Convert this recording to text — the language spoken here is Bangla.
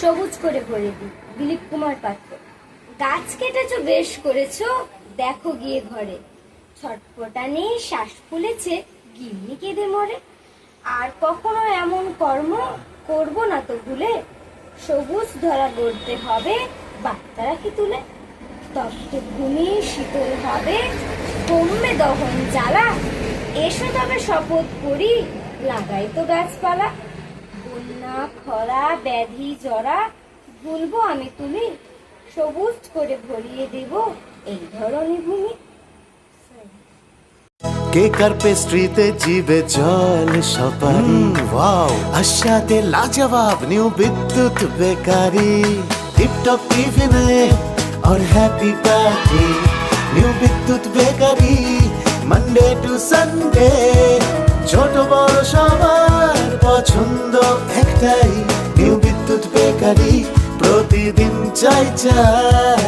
সবুজ করে ভরে দিই, দিলীপ কুমার পাত্র। গাছ কেটেছ, বেশ করেছ, দেখো গিয়ে ঘরে। ছটপটানি শ্বাস ফুলেছে, গিন্নি কেঁদে মরে। আর কখনো এমন কর্ম করব না তো ভুলে। সবুজ ধরা গড়তে হবে বার্তারা কি তুলে? তপ্ত ভূমি শীতল হবে কমবে দহন জ্বালা। এসো তবে শপথ করি, লাগাই তো গাছপালা। বন্যা খরা ব্যাধি জরা ভুলবো আমি তুমি সবুজ করে ভরিয়ে দেব এই ধরনী ভূমি কেক আর পেস্ট্রিতে জিবে জল সপারি ওয়াও আশাতে লাজবাব নিউ বিদ্যুৎ বেকারি টিপটপ টিফিনে और happy party new Bidyut bakery Monday to Sunday ছোট বড় সবার পছন্দ একটাই নিউ বিদ্যুৎ বেকারি প্রতিদিন চাই চাই।